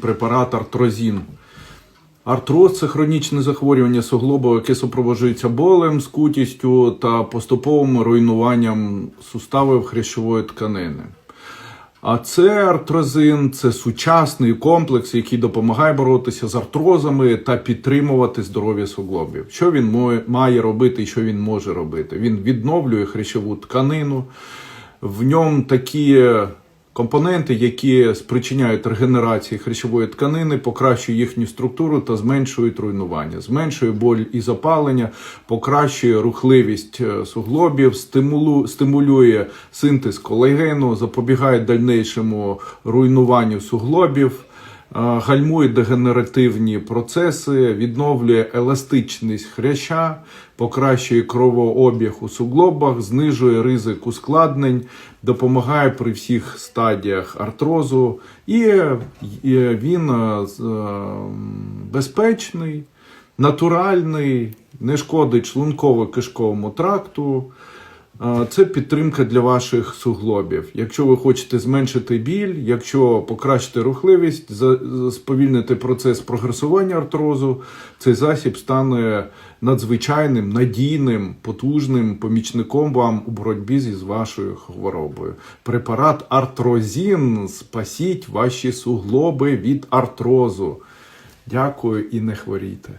препарат артрозін. Артроз це хронічне захворювання суглобу, яке супроводжується болем, скутістю та поступовим руйнуванням суставів хрящової тканини. А це артрозин це сучасний комплекс, який допомагає боротися з артрозами та підтримувати здоров'я суглобів. Що він має робити і що він може робити? Він відновлює хрящову тканину. В ньому такі компоненти, які спричиняють регенерації хрящової тканини, покращують їхню структуру та зменшують руйнування, зменшує боль і запалення, покращує рухливість е, суглобів, стимулює синтез колагену, запобігає дальнейшому руйнуванню суглобів. Гальмує дегенеративні процеси, відновлює еластичність хряща, покращує кровообіг у суглобах, знижує ризик ускладнень, допомагає при всіх стадіях артрозу, і, він безпечний, натуральний, не шкодить шлунково-кишковому тракту. Це підтримка для ваших суглобів. Якщо ви хочете зменшити біль, якщо покращити рухливість, сповільнити процес прогресування артрозу, цей засіб стане надзвичайним, надійним, потужним помічником вам у боротьбі зі вашою хворобою. Препарат артрозін спасіть ваші суглоби від артрозу. Дякую і не хворійте.